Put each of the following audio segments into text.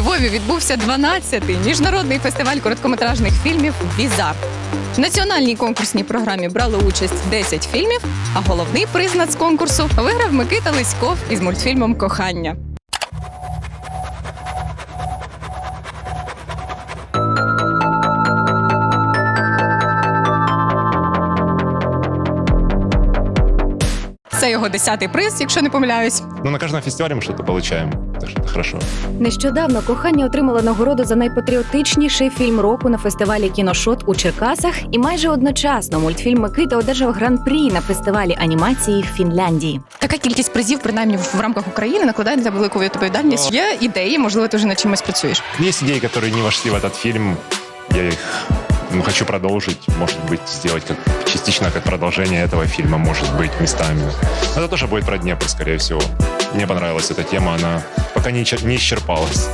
Львові відбувся 12-й міжнародний фестиваль короткометражних фільмів Візар. В національній конкурсній програмі брали участь 10 фільмів, а головний признак з конкурсу виграв Микита Лиськов із мультфільмом Кохання. Це його 10-й приз, якщо не помиляюсь. Ну, на каждом фестивале мы что-то получаем, так что это хорошо. Нещодавно кохання отримала нагороду за найпатріотичніший фільм року на фестивалі Кіношот у Черкасах, і майже одночасно мультфільм Микита одержав гран-прі на фестивалі анімації в Фінляндії. Така кількість призів, принаймні в в рамках України, накладає на тебе велику відповідальність. Є ідеї, можливо, ти вже над чимось працюєш. Есть идеи, которые не вошли в этот фильм. Я их ну, хочу продолжить, может быть, сделать как частично как продолжение этого фильма, может быть, местами. Это тоже будет про Днепр, скорее всего. Мне понравилась эта тема, она пока не, исчер- не исчерпалась.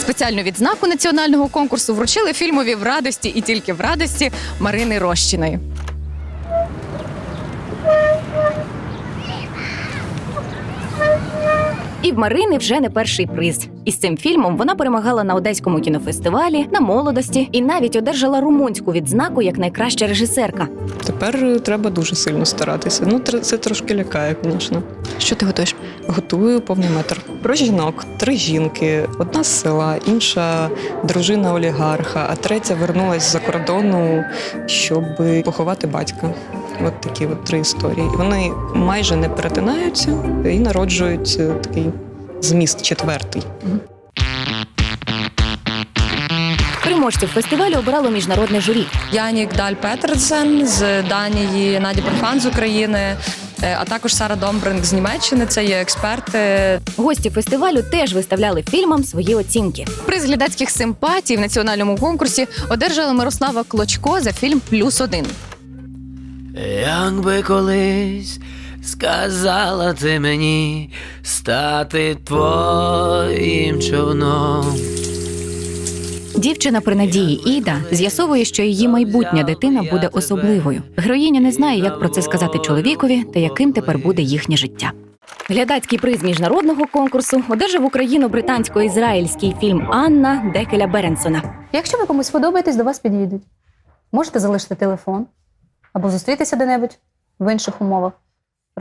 Спеціальну відзнаку національного конкурсу вручили фільмові в радості і тільки в радості Марини Рощиної. І в Марини вже не перший приз. Із цим фільмом вона перемагала на одеському кінофестивалі, на молодості і навіть одержала румунську відзнаку як найкраща режисерка. Тепер е, треба дуже сильно старатися. Ну, це трошки лякає, звісно. Що ти готуєш? Готую повний метр. Про жінок, три жінки: одна з села, інша дружина олігарха, а третя вернулась за кордону, щоб поховати батька. От такі от три історії. І вони майже не перетинаються і народжують е, такий зміст четвертий. Переможців фестивалю обирало міжнародне журі. Янік Даль Петерсен з Данії, Надя Парфан з України, е, а також Сара Домбринг з Німеччини. Це є експерти. Гості фестивалю теж виставляли фільмам свої оцінки. Приз глядацьких симпатій в національному конкурсі одержала Мирослава Клочко за фільм Плюс один. Як би колись сказала ти мені стати твоїм човном. Дівчина при надії Іда з'ясовує, що її майбутня дитина буде особливою. Героїня не знає, як про це сказати чоловікові та яким тепер буде їхнє життя. Глядацький приз міжнародного конкурсу одержав україно-британсько-ізраїльський фільм Анна Декеля Беренсона. Якщо ви комусь подобаєтесь, до вас підійдуть. Можете залишити телефон або зустрітися де-небудь в інших умовах.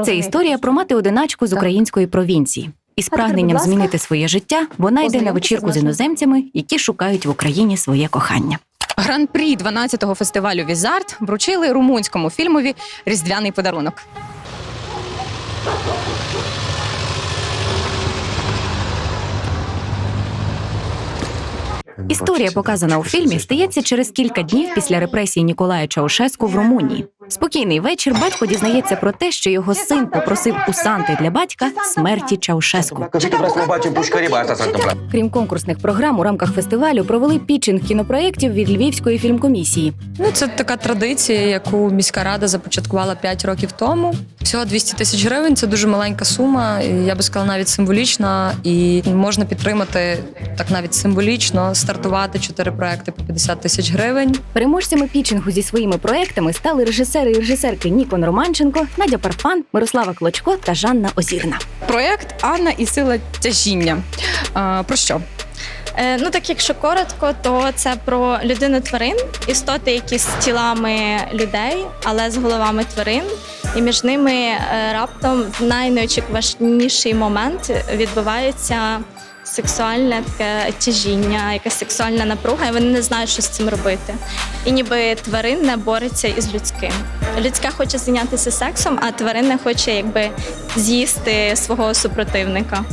Це історія про мати одиначку з Так. української провінції. Із прагненням змінити своє життя вона йде на вечірку з з іноземцями, які шукають в Україні своє кохання. Гран-прі 12-го фестивалю Візарт вручили румунському фільмові Різдвяний подарунок. Історія, показана у фільмі, стається через кілька днів після репресій Ніколая Чаушеску в Румунії. Спокійний вечір батько дізнається про те, що його син попросив у Санти для батька смерті Чаушеску. Крім конкурсних програм, у рамках фестивалю провели пітчинг кінопроєктів від Львівської філмкомісії. Ну, це така традиція, яку міська рада започаткувала 5 років тому. Всього 200 тисяч гривень. Це дуже маленька сума. і Я би сказала, навіть символічна, і можна підтримати так навіть символічно стартувати чотири проекти по 50 тисяч гривень. Переможцями пітчингу зі своїми проектами стали режисери і режисерки Нікон Романченко, Надя Парфан, Мирослава Клочко та Жанна Озірна. Проєкт Анна і сила тяжіння. А, про що? Е, Ну, так якщо коротко, то це про людину тварин, істоти, які з тілами людей, але з головами тварин. І між ними е, раптом в найнеочікуваніший момент відбувається сексуальне таке тяжіння, якась сексуальна напруга, і вони не знають, що з цим робити. І ніби тваринне бореться із людським. Людське хоче зайнятися сексом, а тваринне хоче якби з'їсти свого супротивника.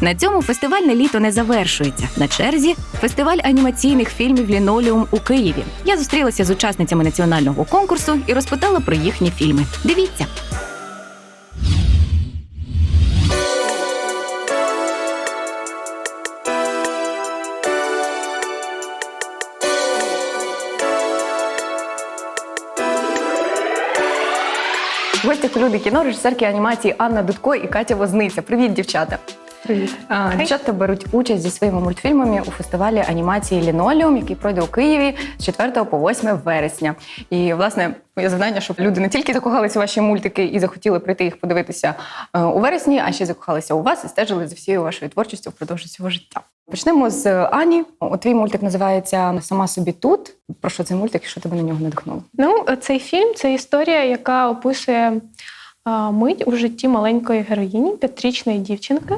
На цьому фестивальне літо не завершується. На черзі фестиваль анімаційних фільмів Лінолеум у Києві. Я зустрілася з учасницями національного конкурсу і розпитала про їхні фільми. Дивіться. Люди кіно режисерки анімації Анна Дудко і Катя Возниця. Привіт, дівчата. Привіт. А, Дівчата беруть участь зі своїми мультфільмами у фестивалі анімації Лінолеум, який пройде у Києві з 4 по 8 вересня. І власне моє завдання, щоб люди не тільки закохалися у ваші мультики і захотіли прийти їх подивитися е, у вересні, а ще закохалися у вас і стежили за всією вашою творчістю впродовж цього життя. Почнемо з Ані. О, Твій мультик називається Сама собі тут. Про що цей мультик і що тебе на нього надихнуло? Ну, цей фільм це історія, яка описує а, мить у житті маленької героїні, п'ятирічної дівчинки.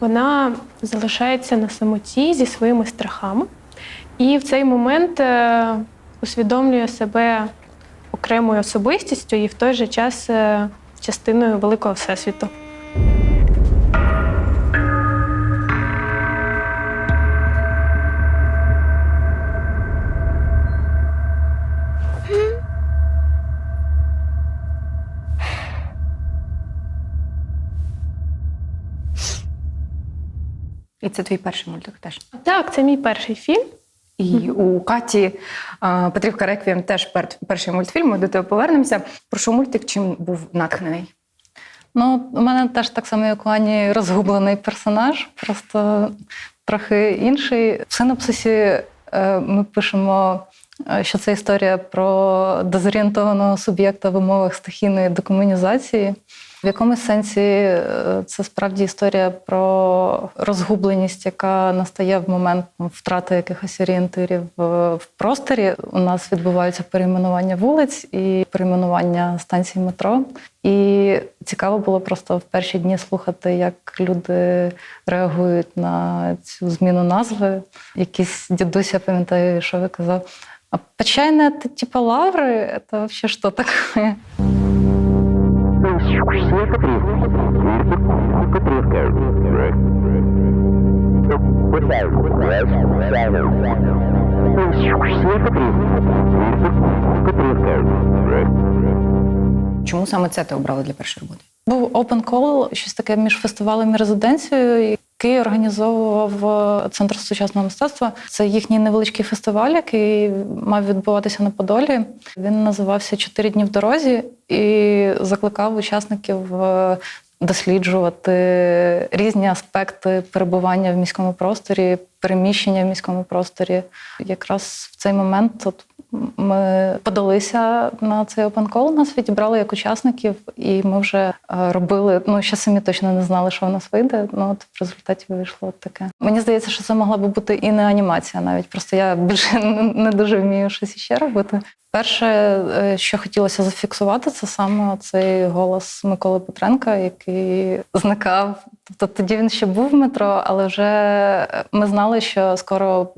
Вона залишається на самоті зі своїми страхами, і в цей момент е, усвідомлює себе окремою особистістю і в той же час е, частиною великого всесвіту. І це твій перший мультик теж. Так, це мій перший фільм. І у Каті е, Петрівка Реквієм теж перший мультфільм. Ми до тебе повернемося. Про що мультик чим був натхнений? Ну, у мене теж так само, як у Ані, розгублений персонаж, просто трохи інший. В синопсисі е, ми пишемо, е, що це історія про дезорієнтованого суб'єкта в умовах стихійної декомунізації. В якомусь сенсі е, це справді історія про розгубленість, яка настає в момент втрати якихось орієнтирів в в просторі. У нас відбуваються перейменування вулиць і перейменування станцій метро. І цікаво було просто в перші дні слухати, як люди реагують на цю зміну назви. Якийсь дідусь, я пам'ятаю, що ви казав. А почайне це типа лаври, це взагалі що таке? Чому саме це ти обрала для першої роботи? Був open call, щось таке між фестивалем і резиденцією, який організовував е, Центр сучасного мистецтва. Це їхній невеличкий фестиваль, який мав відбуватися на Подолі. Він називався Чотири дні в дорозі і закликав учасників е, досліджувати різні аспекти перебування в міському просторі, переміщення в міському просторі. Якраз в цей момент от ми подалися на цей open call, нас відібрали як учасників, і ми вже е, робили. Ну ще самі точно не знали, що в нас вийде. Ну от в результаті вийшло таке. Мені здається, що це могла би бути і не анімація, навіть просто я більше не дуже вмію щось іще робити. Перше, е, що хотілося зафіксувати, це саме цей голос Миколи Петренка, який зникав. Тобто тоді він ще був в метро, але вже ми знали, що скоро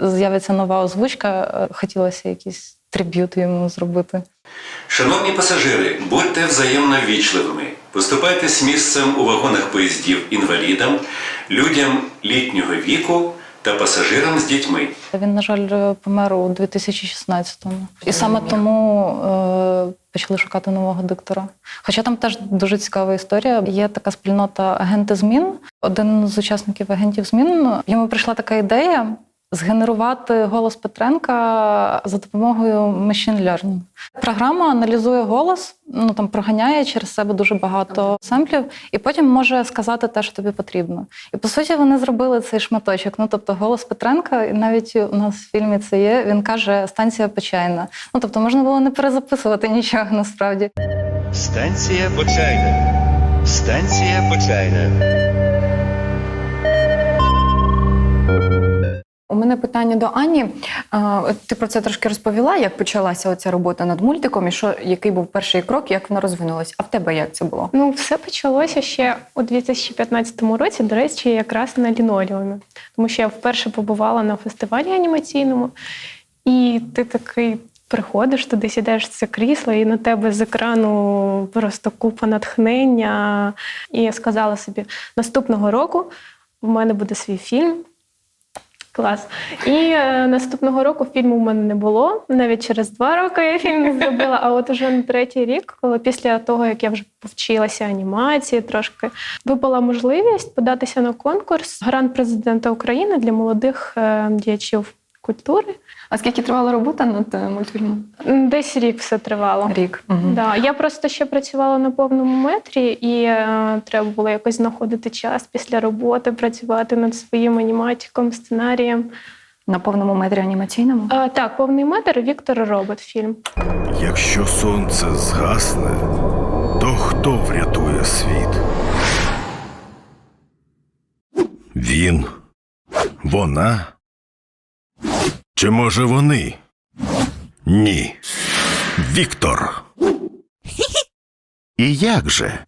з'явиться нова озвучка. Е, Хотілося якийсь триб'ют йому зробити. Шановні пасажири, будьте взаємно ввічливими. Поступайтесь місцем у вагонах поїздів інвалідам, людям літнього віку та пасажирам з дітьми. Він, на жаль, помер у 2016-му. І саме тому е, почали шукати нового диктора. Хоча там теж дуже цікава історія. Є така спільнота агенти змін. Один з учасників агентів змін йому прийшла така ідея. Згенерувати голос Петренка за допомогою machine learning. Програма аналізує голос, ну там проганяє через себе дуже багато семплів, і потім може сказати те, що тобі потрібно. І по суті, вони зробили цей шматочок. Ну тобто, голос Петренка, і навіть у нас в фільмі це є. Він каже станція Почайна. Ну тобто, можна було не перезаписувати нічого насправді. Станція Почайна. Станція Почайна. У мене питання до Ані. Ти про це трошки розповіла, як почалася оця робота над мультиком, і що який був перший крок, як вона розвинулась? А в тебе як це було? Ну, все почалося ще у 2015 році, до речі, якраз на лінолеумі. Тому що я вперше побувала на фестивалі анімаційному, і ти такий приходиш туди, сідаєш в це крісло, і на тебе з екрану просто купа натхнення. І я сказала собі: наступного року в мене буде свій фільм. Клас. І е, наступного року фільму в мене не було. Навіть через два роки я фільм не зробила. А от уже на третій рік, коли після того, як я вже повчилася анімації, трошки випала можливість податися на конкурс Грант президента України для молодих е, діячів культури. А скільки тривала робота над е, мультфільмом? Десь рік все тривало. Рік. Угу. Да, я просто ще працювала на повному метрі, і е, треба було якось знаходити час після роботи, працювати над своїм аніматиком, сценарієм. На повному метрі анімаційному? А, так, повний метр Віктор Робот фільм. Якщо сонце згасне, то хто врятує світ? Він? Вона? Чи може вони? Ні. Віктор. І як же?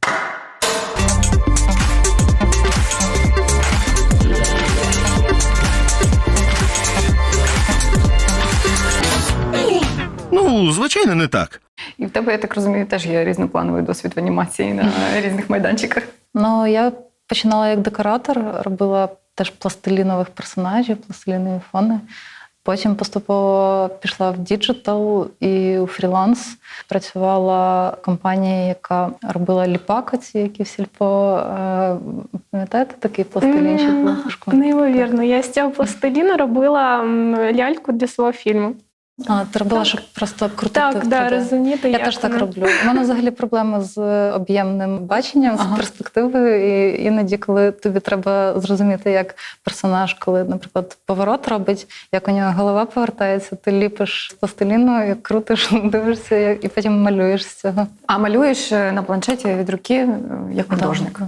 Ну, звичайно, не так. І в тебе, я так розумію, теж є різноплановий досвід в анімації на різних майданчиках. Ну, я починала як декоратор, робила теж пластилінових персонажів, пластилінові фони. Потім поступово пішла в діджитал і у фріланс. Працювала в компанії, яка робила ліпак, ці, які в сільпо. Е, Пам'ятаєте, такий пластилінчик? Неймовірно. Я з цього пластиліну робила ляльку для свого фільму. А, ти робила, щоб просто крутити. Так, да, розуміти, Я як теж так воно. роблю. У мене взагалі проблеми з об'ємним баченням, з перспективою. І іноді, коли тобі треба зрозуміти, як персонаж, коли, наприклад, поворот робить, як у нього голова повертається, ти ліпиш з пластиліну, крутиш, дивишся, і потім малюєш з цього. А малюєш е, на планшеті від руки е, як художник.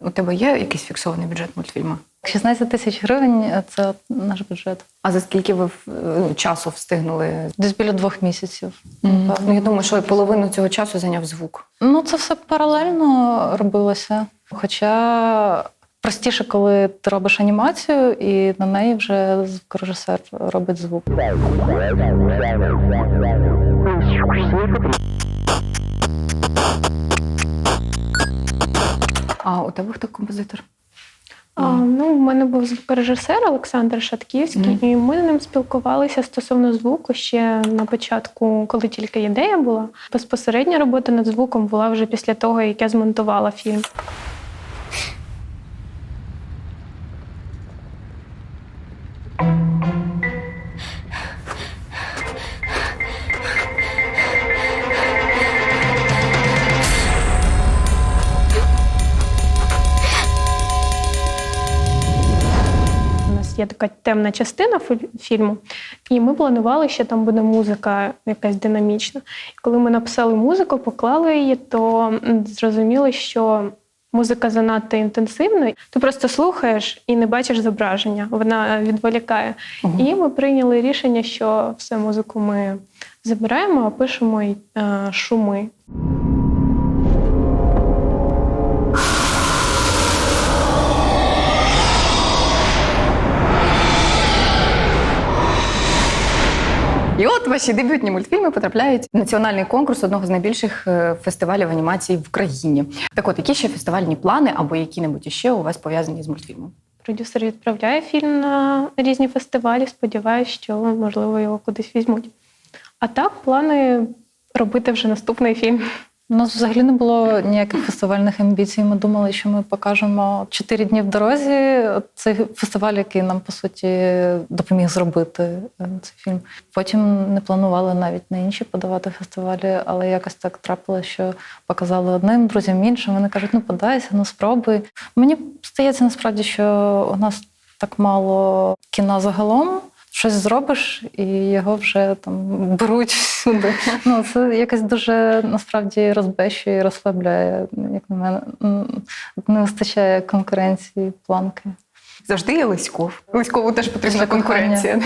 У тебе є якийсь фіксований бюджет мультфільму? 16 тисяч гривень це наш бюджет. А за скільки ви е, часу встигнули? Десь біля двох місяців. Ну, я думаю, що половину цього часу зайняв звук. Ну, це все паралельно робилося. Хоча простіше, коли ти робиш анімацію, і на неї вже звукорежисер робить звук. А у тебе хто композитор? А, ну, в мене був звукорежисер Олександр Шатківський, і ми з ним спілкувалися стосовно звуку ще на початку, коли тільки ідея була. Безпосередня робота над звуком була вже після того, як я змонтувала фільм. Така темна частина фільму, і ми планували, що там буде музика якась динамічна. І коли ми написали музику, поклали її, то зрозуміли, що музика занадто інтенсивна. Ти просто слухаєш і не бачиш зображення, вона відволікає. І ми прийняли рішення, що все музику ми забираємо, а пишемо й, е, шуми. Ваші дебютні мультфільми потрапляють в національний конкурс одного з найбільших е, фестивалів анімації в країні. Так от, які ще фестивальні плани або які-небудь іще у вас пов'язані з мультфільмом? Продюсер відправляє фільм на різні фестивалі. Сподіваюсь, що можливо його кудись візьмуть. А так, плани робити вже наступний фільм. У нас взагалі не було ніяких фестивальних амбіцій. Ми думали, що ми покажемо чотири дні в дорозі. Цей фестиваль, який нам по суті допоміг зробити е, цей фільм. Потім не планували навіть на інші подавати фестивалі, але якось так трапилося, що показали одним друзям іншим. Вони кажуть, ну подайся, ну спробуй. Мені здається, насправді, що у нас так мало кіна загалом. Щось зробиш, і його вже там беруть всюди. Ну це якось дуже насправді розбещує і розслабляє, як на мене. Не вистачає конкуренції, планки. Завжди є Лиськов. Лиськову теж потрібна конкуренція.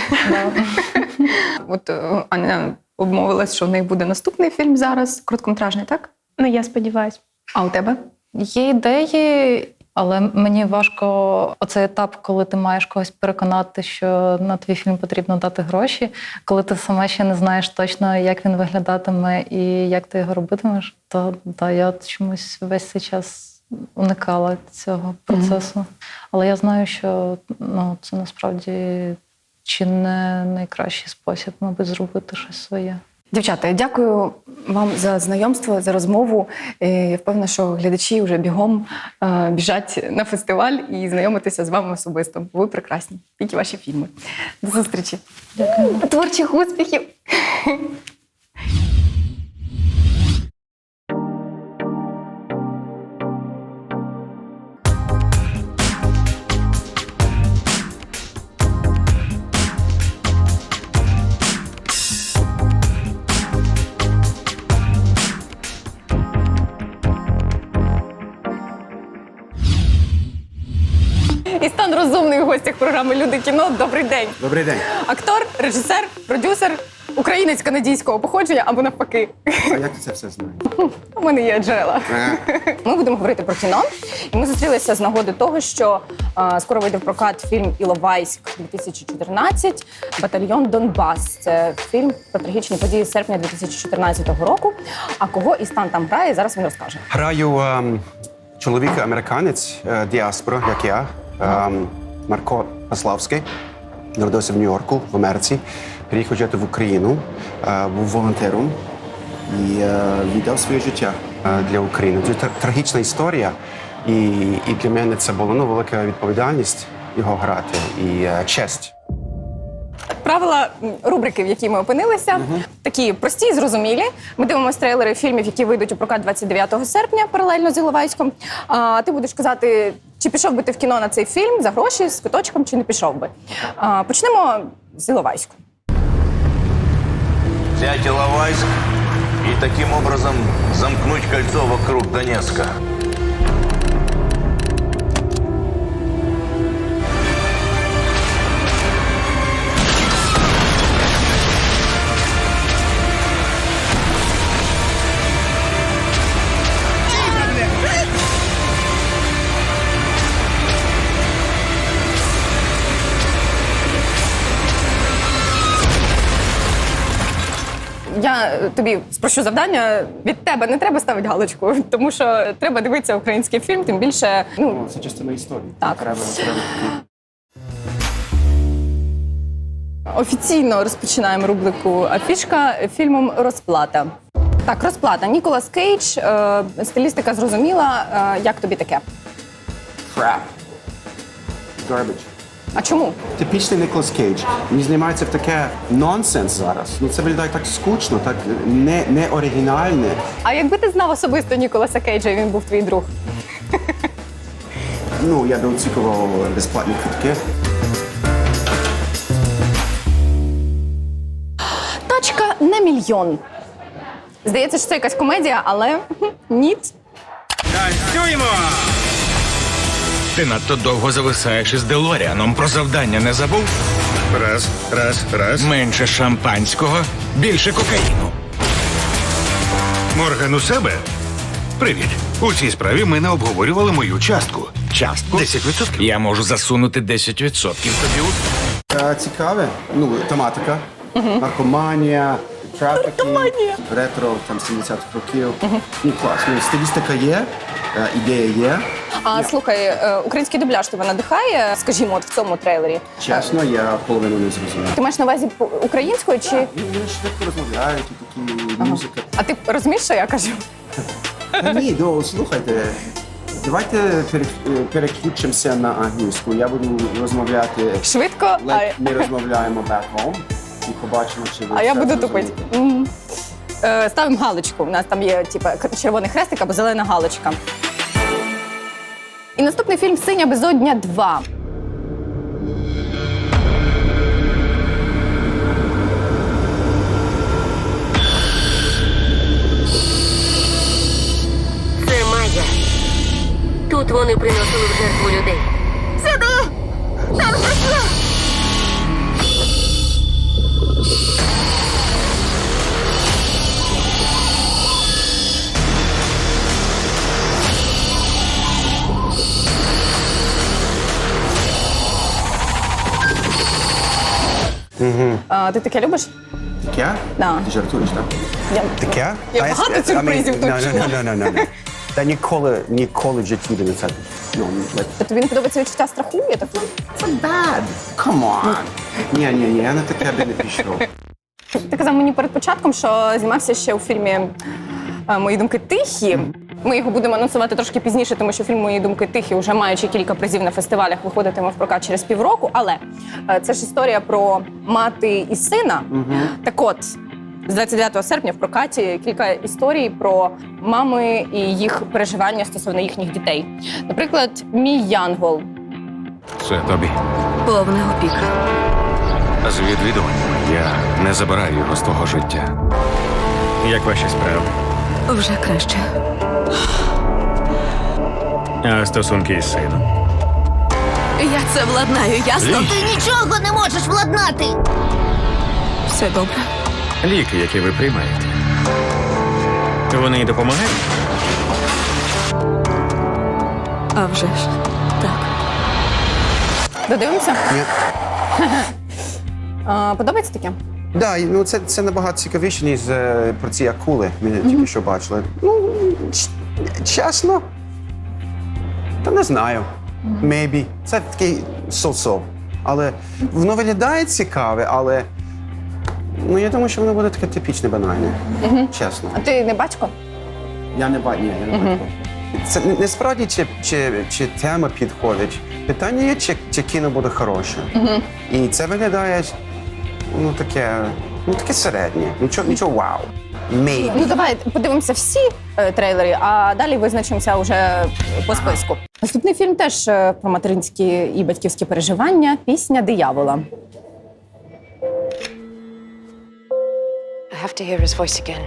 От е, Аня обмовилась, що в неї буде наступний фільм зараз, короткометражний, так? Ну, я сподіваюся. А у тебе? Є ідеї, але мені важко оцей етап, коли ти маєш когось переконати, що на твій фільм потрібно дати гроші, коли ти сама ще не знаєш точно, як він виглядатиме і як ти його робитимеш, то да, я чомусь весь цей час уникала цього процесу. Але я знаю, що ну, це насправді чи не найкращий спосіб, мабуть, зробити щось своє. Дівчата, дякую вам за знайомство, за розмову. Е, Я впевнена, що глядачі вже бігом е, біжать на фестиваль і знайомитися з вами особисто. Ви прекрасні, Тільки ваші фільми. До зустрічі. Дякую. Творчих успіхів. Гостях програми Люди кіно. Добрий день. Добрий день. Актор, режисер, продюсер, українець канадійського походження або навпаки. А як ти це все знаєш? У мене є джерела. Ми будемо говорити про кіно. І ми зустрілися з нагоди того, що е, скоро вийде в прокат фільм Іловайськ 2014 Батальйон Донбас. Це фільм про трагічні події серпня 2014 року. А кого і стан там грає, зараз він розкаже. Граю ем, чоловіка американець е, діаспора, як я, ем, Марко Паславський. Народився в Нью-Йорку, в Америці. Приїхав жити в Україну, е, був волонтером і е, віддав своє життя е, для України. Це трагічна історія. І, і для мене це була ну, велика відповідальність його грати і честь. Правила рубрики, в якій ми опинилися, такі прості, зрозумілі. Ми дивимося трейлери фільмів, які вийдуть у прокат 29 серпня, паралельно з Іловайськом. А ти будеш казати, чи пішов би ти в кіно на цей фільм за гроші з квиточком, чи не пішов би. А, почнемо з Іловайську. Взять Іловайськ і таким образом замкнуть кольцо вокруг Донецка. Я тобі спрощу завдання. Від тебе не треба ставити галочку, тому що треба дивитися український фільм, тим більше ну Це частина історії. Так. Треба, треба Офіційно розпочинаємо рубрику Афішка фільмом Розплата. Так, розплата. Ніколас Кейдж, е, стилістика зрозуміла. Е, як тобі таке? Crap. Garbage. А чому? Типічний Николас Кейдж. Він знімається в таке нонсенс зараз. Ну це виглядає так скучно, так не, не оригінальне. А якби ти знав особисто Ніколаса Кейджа, і він був твій друг? Ну, я доцікував безплатні квитки. Тачка на мільйон. Здається, що це якась комедія, але ні. Танцюємо! Ти надто довго зависаєш із Делоріаном. Про завдання не забув? Раз, раз, раз. Менше шампанського, більше кокаїну. Морган у себе? Привіт. У цій справі ми не обговорювали мою частку. Частку? 10%. Я можу засунути 10% тобі. у- Е, Цікаве. Ну, тематика. Наркоманія, трафіки, ретро, там 70-х років. Ну, клас. Ну, стилістика є, е, ідея є. А слухай, е, український дубляж тебе надихає, скажімо, от в цьому трейлері. Чесно, я половину не зрозумів. Ти маєш на увазі українською чи. Вони швидко розмовляють, і такі музика. А ти розумієш, що я кажу? Ні, ну, слухайте. Давайте е, переключимося на англійську. Я буду розмовляти. Швидко, а- ми розмовляємо back home і побачимо, чи ви А я все буду зрозуміли. тупити. Мгм. Е, Ставимо галочку. У нас там є типу, червоний хрестик або зелена галочка. І наступний фільм Синя безодня 2. Це Майя. Тут вони приносили в жертву людей. Сюди! Там прийшло! А, ти таке любиш? Таке? Да. Ти жартуєш, так? Я... Таке? Я Та багато I mean, сюрпризів тут no, чула. no, no, no, no, no. Та ніколи, ніколи в житті не це. Ну, like, Тобі не подобається відчуття страху? Я так... Це bad. Come on. Ні, ні, ні, я на таке би не пішов. Ти казав мені перед початком, що знімався ще у фільмі Мої думки тихі. Ми його будемо анонсувати трошки пізніше, тому що фільм Мої думки тихі, вже маючи кілька призів на фестивалях, виходитиме в прокат через півроку. Але е, це ж історія про мати і сина. Так от, з 29 серпня в прокаті кілька історій про мами і їх переживання стосовно їхніх дітей. Наприклад, мій Янгол. Це тобі. Повна опіка. З відвідуваннями я не забираю його з твого життя. Як ваші справи? Вже краще. А стосунки із сином? Я це владнаю, ясно? Ти нічого не можеш владнати. Все добре. Ліки, які ви приймаєте. Вони допомагають? А вже ж. Так. Додивимося? Ні. А, Подобається таке? Да, ну це, це набагато цікавіше, ніж е, про ці акули. Ми тільки що бачили. Ну, ч- чесно. Та не знаю. Maybe. Це такий со-со. Але воно виглядає цікаве, але ну я думаю, що воно буде таке типічне банальне. Чесно. А ти не батько? Я не бачу. Ні, я не бачу. Це не- не справді, чи, чи, чи тема підходить. Питання є, чи, чи кіно буде хороше. І це виглядає ну таке, ну таке середнє. Нічого, нічого вау. Maybe. Ну давай подивимося всі е, трейлери, а далі визначимося вже по списку. Наступний фільм теж е, про материнські і батьківські переживання. Пісня диявола. I have to hear his voice again.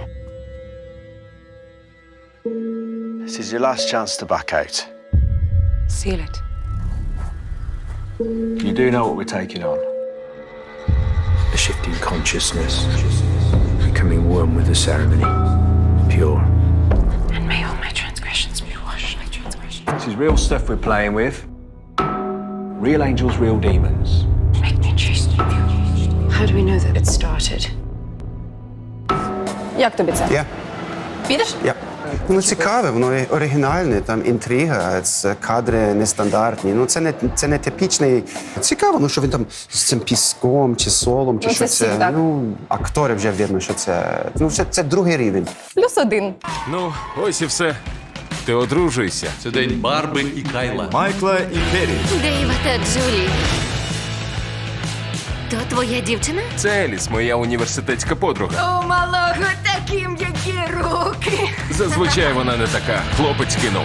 This is your last chance to back out. Seal it. You do know what we're taking on. shifting consciousness, becoming one with the ceremony, pure. And may all my transgressions be washed like transgressions. This is real stuff we're playing with. Real angels, real demons. Make me. How do we know that it started? Jak to? Yeah. Widzisz? Yeah. Воно цікаве, воно оригінальне, там інтрига, це кадри нестандартні. Ну це не це не типічний. Цікаво, ну що він там з цим піском чи солом, чи Ну, що це це. сік. Ну, актори вже видно, що це. Ну, це, це другий рівень. Плюс один. Ну, ось і все. Ти одружуйся. Це день Барби і Кайла. Майкла і Керрі. Дейва та Джулі. То твоя дівчина? Це Еліс, моя університетська подруга. У малого такі м'які руки. Зазвичай вона не така. Хлопець кинув.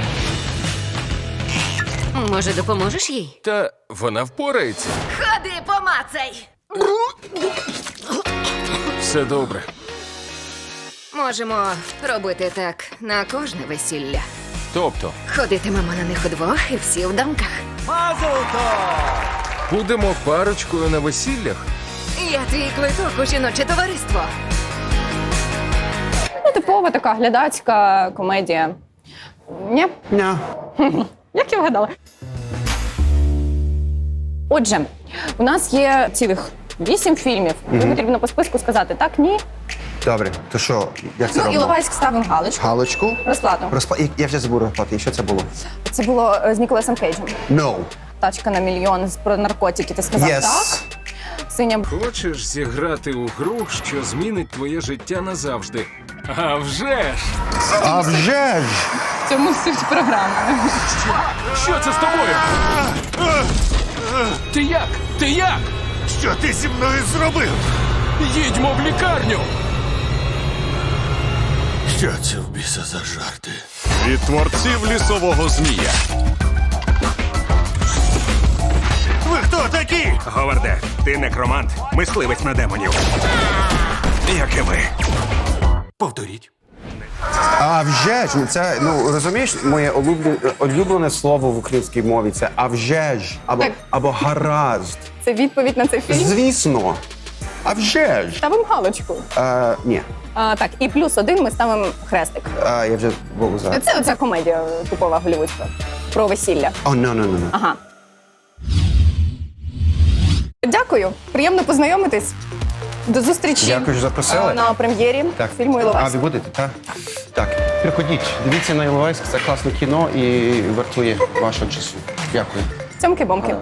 Може, допоможеш їй? Та вона впорається. Ходи, помацай. Все добре. Можемо робити так на кожне весілля. Тобто, Ходитимемо на них удвох і всі в дамках. Будемо парочкою на весіллях. Я твій квиток у жіноче товариство. Ну, типова така глядацька комедія. Ні? Ні. Як я вгадала? Отже, у нас є цілих вісім фільмів. Тобі Мгм. потрібно по списку сказати так, ні. Добре, то що, як це Ну, робимо? Іловайськ ставимо галочку. Галочку. Розплату. Розпла... Я вже забув розплати. І що це було? Це було е, з Ніколасом Кейджем. No. Тачка на мільйон про наркотики. Ти сказав Yes. так. Синя Хочеш зіграти у гру, що змінить твоє життя назавжди? А вже ж! А вже ж! в цьому суть програми. Що це з тобою? Ти як? Ти як? Що ти зі мною зробив? Їдьмо в лікарню! Що це в біса за жарти? Від творців лісового змія. Ви хто такі? Говарде, ти некромант, мисливець на демонів. Як і ми. Повторіть. А вже ж, ну, це ну розумієш, моє улюблене, улюблене слово в українській мові це а вже ж або, Так. або гаразд. Це відповідь на цей фільм. Звісно. А вже ж. Ставимо галочку. Е, ні, А, так, і плюс один ми ставимо хрестик. е, я вже був за. Це оця комедія типова голівудська про весілля. О, ну, ну, ну, ну. Ага. Дякую. Приємно познайомитись. До зустрічі Дякую, що запросили. е, на прем'єрі Так. фільму А Іловайськ. ви будете, так? Так, приходіть, дивіться на Іловайськ, це класне кіно і вартує вашого часу. Дякую. Цьомки-бомки.